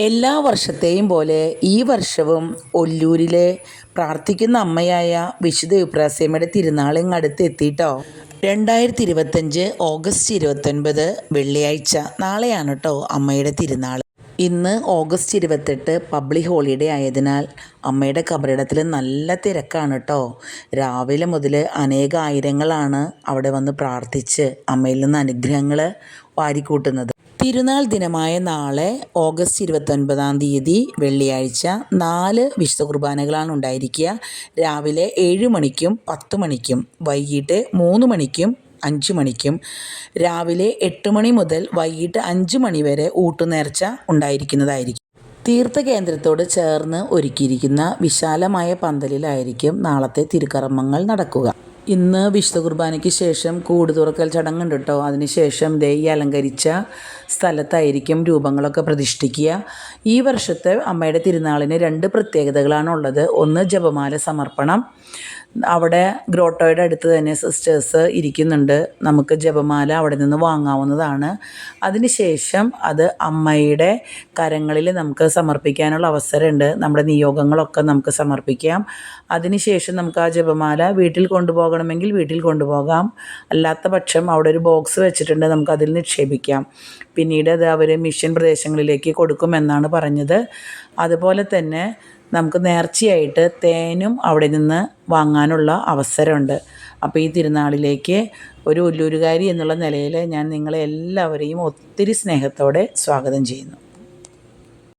എല്ലാ വർഷത്തെയും പോലെ ഈ വർഷവും ഒല്ലൂരിലെ പ്രാർത്ഥിക്കുന്ന അമ്മയായ വിശുദ്ധ വിപ്രാസ്യമ്മയുടെ തിരുനാളിങ് ഇങ്ങ് അടുത്ത് എത്തിയിട്ടോ രണ്ടായിരത്തി ഇരുപത്തഞ്ച് ഓഗസ്റ്റ് ഇരുപത്തൊൻപത് വെള്ളിയാഴ്ച. നാളെയാണ് കേട്ടോ അമ്മയുടെ തിരുനാൾ. ഇന്ന് ഓഗസ്റ്റ് ഇരുപത്തെട്ട് പബ്ലിക് ഹോളിഡേ ആയതിനാൽ അമ്മയുടെ കബറിടത്തിൽ നല്ല തിരക്കാണ് കേട്ടോ രാവിലെ മുതൽ അനേകായിരങ്ങളാണ് അവിടെ വന്ന് പ്രാർത്ഥിച്ച് അമ്മയിൽ നിന്ന് അനുഗ്രഹങ്ങൾ വാരിക്കൂട്ടുന്നത്. തിരുനാൾ ദിനമായ നാളെ ഓഗസ്റ്റ് ഇരുപത്തൊൻപതാം തീയതി വെള്ളിയാഴ്ച നാല് വിശുദ്ധ കുർബാനകളാണ് ഉണ്ടായിരിക്കുക. രാവിലെ ഏഴ് മണിക്കും പത്ത് മണിക്കും വൈകിട്ട് മൂന്ന് മണിക്കും അഞ്ച് മണിക്കും രാവിലെ എട്ട് മണി മുതൽ വൈകിട്ട് അഞ്ച് മണി വരെ ഊട്ടുനേർച്ച ഉണ്ടായിരിക്കുന്നതായിരിക്കും. തീർത്ഥകേന്ദ്രത്തോട് ചേർന്ന് ഒരുക്കിയിരിക്കുന്ന വിശാലമായ പന്തലിലായിരിക്കും നാളത്തെ തിരുക്കർമ്മങ്ങൾ നടക്കുക. ഇന്ന് വിശുദ്ധ കുർബാനയ്ക്ക് ശേഷം കൂട് തുറക്കൽ ചടങ്ങുണ്ട് കേട്ടോ. അതിനുശേഷം ദേ അലങ്കരിച്ച സ്ഥലത്തായിരിക്കും രൂപങ്ങളൊക്കെ പ്രതിഷ്ഠിക്കുക. ഈ വർഷത്തെ അമ്മയുടെ തിരുനാളിന് രണ്ട് പ്രത്യേകതകളാണുള്ളത് ഒന്ന് ജപമാല സമർപ്പണം. അവിടെ ഗ്രോട്ടോയുടെ അടുത്ത് തന്നെ സിസ്റ്റേഴ്സ് ഇരിക്കുന്നുണ്ട്. നമുക്ക് ജപമാല അവിടെ നിന്ന് വാങ്ങാവുന്നതാണ്. അതിനുശേഷം അത് അമ്മയുടെ കരങ്ങളിൽ നമുക്ക് സമർപ്പിക്കാനുള്ള അവസരമുണ്ട്. നമ്മുടെ നിയോഗങ്ങളൊക്കെ നമുക്ക് സമർപ്പിക്കാം. അതിനുശേഷം നമുക്ക് ആ ജപമാല വീട്ടിൽ കൊണ്ടുപോകണമെങ്കിൽ വീട്ടിൽ കൊണ്ടുപോകാം. അല്ലാത്ത പക്ഷം അവിടെ ഒരു ബോക്സ് വെച്ചിട്ടുണ്ട് നമുക്ക് അതിൽ നിക്ഷേപിക്കാം. പിന്നീട് അത് അവർ മിഷൻ പ്രദേശങ്ങളിലേക്ക് കൊടുക്കുമെന്നാണ് പറഞ്ഞത്. അതുപോലെ തന്നെ നമുക്ക് നേർച്ചയായിട്ട് തേനും അവിടെ നിന്ന് വാങ്ങാനുള്ള അവസരമുണ്ട്. അപ്പോൾ ഈ തിരുനാളിലേക്ക് ഒരു ഉല്ലൂരുകാരി എന്നുള്ള നിലയിൽ ഞാൻ നിങ്ങളെ എല്ലാവരെയും ഒത്തിരി സ്നേഹത്തോടെ സ്വാഗതം ചെയ്യുന്നു.